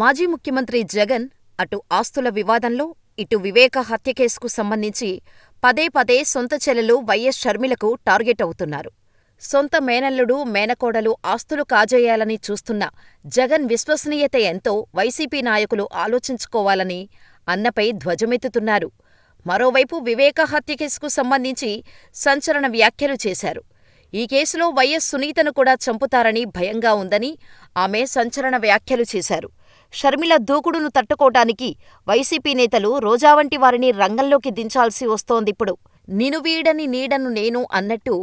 మాజీ ముఖ్యమంత్రి జగన్ అటు ఆస్తుల వివాదంలో, ఇటు వివేక హత్య కేసుకు సంబంధించి పదే పదే సొంత చెల్లెలు వైఎస్ షర్మిలకు టార్గెట్ అవుతున్నారు. సొంత మేనల్లుడు, మేనకోడలు ఆస్తులు కాజేయాలని చూస్తున్న జగన్ విశ్వసనీయత ఎంతో వైసీపీ నాయకులు ఆలోచించుకోవాలని అన్నపై ధ్వజమెత్తుతున్నారు. మరోవైపు వివేక హత్య కేసుకు సంబంధించి సంచలన వ్యాఖ్యలు చేశారు. ఈ కేసులో వైఎస్ సునీతను కూడా చంపుతారని భయంగా ఉందని ఆమె సంచలన వ్యాఖ్యలు చేశారు. షర్మిల దూకుడును తట్టుకోటానికి వైసీపీ నేతలు రోజా వంటి వారిని రంగంలోకి దించాల్సి వస్తోందిప్పుడు. నిను వీడని నీడను నేను అన్నట్టు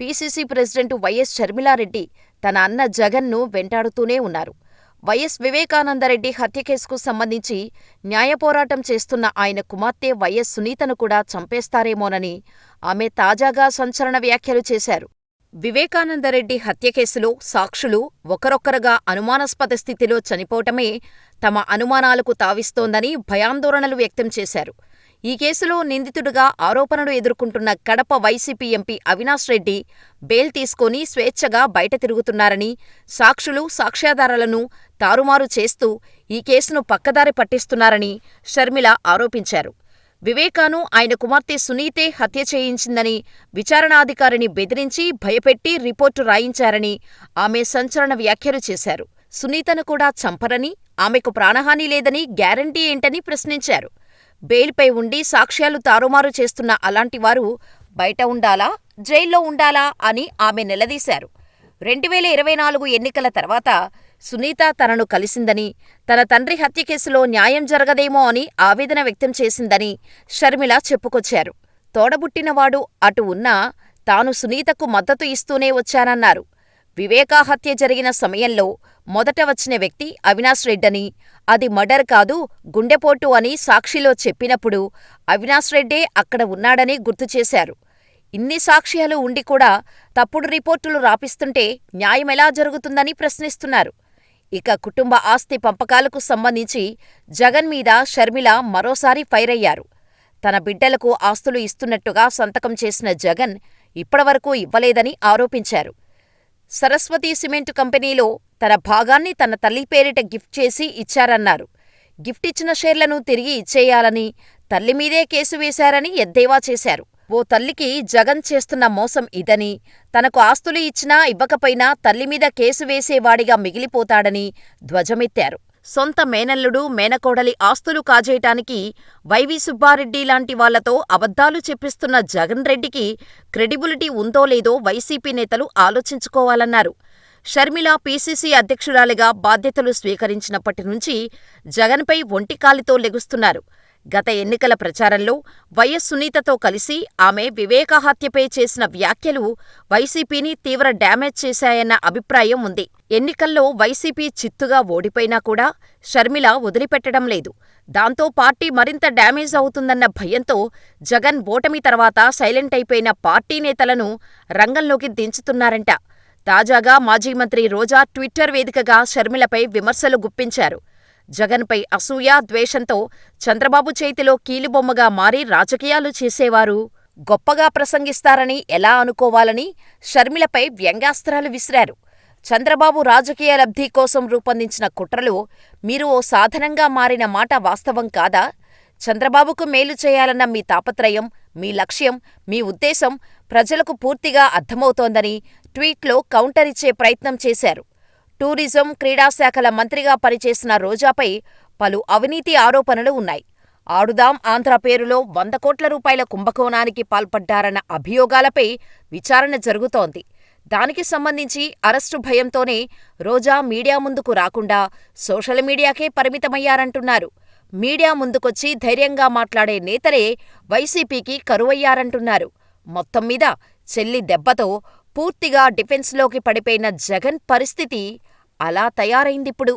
పీసీసీ ప్రెసిడెంట్ వైఎస్ షర్మిలారెడ్డి తన అన్న జగన్ను వెంటాడుతూనే ఉన్నారు. వైఎస్ వివేకానందరెడ్డి హత్య కేసుకు సంబంధించి న్యాయపోరాటం చేస్తున్న ఆయన కుమార్తె వైఎస్ సునీతను కూడా చంపేస్తారేమోనని ఆమె తాజాగా సంచలన వ్యాఖ్యలు చేశారు. వివేకానందరెడ్డి హత్య కేసులో సాక్షులు ఒకరొకరుగా అనుమానాస్పద స్థితిలో చనిపోవటమే తమ అనుమానాలకు తావిస్తోందని భయాందోళనలు వ్యక్తం చేశారు. ఈ కేసులో నిందితుడిగా ఆరోపణలు ఎదుర్కొంటున్న Kadapa YCP MP Avinash Reddy bail తీసుకుని స్వేచ్ఛగా బయట తిరుగుతున్నారని, సాక్షులు, సాక్ష్యాధారాలను తారుమారు చేస్తూ ఈ కేసును పక్కదారి పట్టిస్తున్నారని షర్మిల ఆరోపించారు. వివేకాను ఆయన కుమార్తె సునీతే హత్య చేయించిందని విచారణాధికారిని బెదిరించి, భయపెట్టి రిపోర్టు రాయించారని ఆమె సంచలన వ్యాఖ్యలు చేశారు. సునీతను కూడా చంపరని, ఆమెకు ప్రాణహాని లేదని గ్యారంటీ ఏంటని ప్రశ్నించారు. బెయిల్పై ఉండి సాక్ష్యాలు తారుమారు చేస్తున్న అలాంటివారు బయట ఉండాలా, జైల్లో ఉండాలా అని ఆమె నిలదీశారు. రెండువేల ఇరవై నాలుగు ఎన్నికల తర్వాత సునీత తనను కలిసిందని, తన తండ్రి హత్య కేసులో న్యాయం జరగదేమో అని ఆవేదన వ్యక్తం చేసిందని షర్మిల చెప్పుకొచ్చారు. తోడబుట్టినవాడు అటు ఉన్నా తాను సునీతకు మద్దతు ఇస్తూనే వచ్చానన్నారు. వివేకా హత్య జరిగిన సమయంలో మొదట వచ్చిన వ్యక్తి అవినాష్ రెడ్డని, అది మర్డర్ కాదు గుండెపోటు అని సాక్షిలో చెప్పినప్పుడు అవినాష్ రెడ్డే అక్కడ ఉన్నాడని గుర్తుచేశారు. ఇన్ని సాక్ష్యాలు ఉండి కూడా తప్పుడు రిపోర్టులు రాపిస్తుంటే న్యాయమెలా జరుగుతుందని ప్రశ్నిస్తున్నారు. ఇక కుటుంబ ఆస్తి పంపకాలకు సంబంధించి జగన్ మీద షర్మిల మరోసారి ఫైరయ్యారు. తన బిడ్డలకు ఆస్తులు ఇస్తున్నట్టుగా సంతకం చేసిన జగన్ ఇప్పటివరకు ఇవ్వలేదని ఆరోపించారు. సరస్వతి సిమెంటు కంపెనీలో తన భాగాన్ని తన తల్లి పేరిట గిఫ్ట్ చేసి ఇచ్చారన్నారు. గిఫ్ట్ ఇచ్చిన షేర్లను తిరిగి ఇచ్చేయాలని, తల్లిమీదే కేసు వేశారని ఎద్దేవా చేశారు. ఓ తల్లికి జగన్ చేస్తున్న మోసం ఇదని, తనకు ఆస్తులు ఇచ్చినా ఇవ్వకపోయినా తల్లిమీద కేసు వేసేవాడిగా మిగిలిపోతాడని ధ్వజమెత్తారు. సొంత మేనల్లుడు, మేనకోడలి ఆస్తులు కాజేయటానికి వైవి సుబ్బారెడ్డి లాంటి వాళ్ళతో అబద్ధాలు చెప్పిస్తున్న జగన్ రెడ్డికి క్రెడిబిలిటీ ఉందో లేదో వైసీపీ నేతలు ఆలోచించుకోవాలన్నారు. షర్మిల పీసీసీ అధ్యక్షురాలిగా బాధ్యతలు స్వీకరించినప్పటి నుంచి జగన్పై ఒంటికాలితో లెగుస్తున్నారు. గత ఎన్నికల ప్రచారంలో వైఎస్ సునీతతో కలిసి ఆమె వివేకహత్యపై చేసిన వ్యాఖ్యలు వైసీపీని తీవ్ర డ్యామేజ్ చేశాయన్న అభిప్రాయం ఉంది. ఎన్నికల్లో వైసీపీ చిత్తుగా ఓడిపోయినా కూడా షర్మిల వదిలిపెట్టడం లేదు. దాంతో పార్టీ మరింత డ్యామేజ్ అవుతుందన్న భయంతో జగన్ ఓటమి తర్వాత సైలెంట్ అయిపోయిన పార్టీ నేతలను రంగంలోకి దించుతున్నారంట. తాజాగా మాజీ మంత్రి రోజా ట్విట్టర్ వేదికగా షర్మిలపై విమర్శలు గుప్పించారు. జగన్పై అసూయ, ద్వేషంతో చంద్రబాబు చేతిలో కీలుబొమ్మగా మారి రాజకీయాలు చేసేవారు గొప్పగా ప్రసంగిస్తారని ఎలా అనుకోవాలని షర్మిలపై వ్యంగ్యాస్త్రాలు విసిరారు. చంద్రబాబు రాజకీయ లబ్ధి కోసం రూపొందించిన కుట్రలో మీరు ఓ సాధనంగా మారిన మాట వాస్తవం కాదా? చంద్రబాబుకు మేలు చేయాలన్న మీ తాపత్రయం, మీ లక్ష్యం, మీ ఉద్దేశం ప్రజలకు పూర్తిగా అర్థమవుతోందని ట్వీట్లో కౌంటరిచ్చే ప్రయత్నం చేశారు. టూరిజం, క్రీడాశాఖల మంత్రిగా పనిచేసిన రోజాపై పలు అవినీతి ఆరోపణలు ఉన్నాయి. ఆడుదాం ఆంధ్ర పేరులో వంద కోట్ల రూపాయల కుంభకోణానికి పాల్పడ్డారన్న అభియోగాలపై విచారణ జరుగుతోంది. దానికి సంబంధించి అరెస్టు భయంతోనే రోజా మీడియా ముందుకు రాకుండా సోషల్ మీడియాకే పరిమితమయ్యారంటున్నారు. మీడియా ముందుకొచ్చి ధైర్యంగా మాట్లాడే నేతలే వైసీపీకి కరువయ్యారంటున్నారు. మొత్తం మీద చెల్లి దెబ్బతో పూర్తిగా డిఫెన్స్లోకి పడిపోయిన జగన్ పరిస్థితి అలా తయారైందిప్పుడు.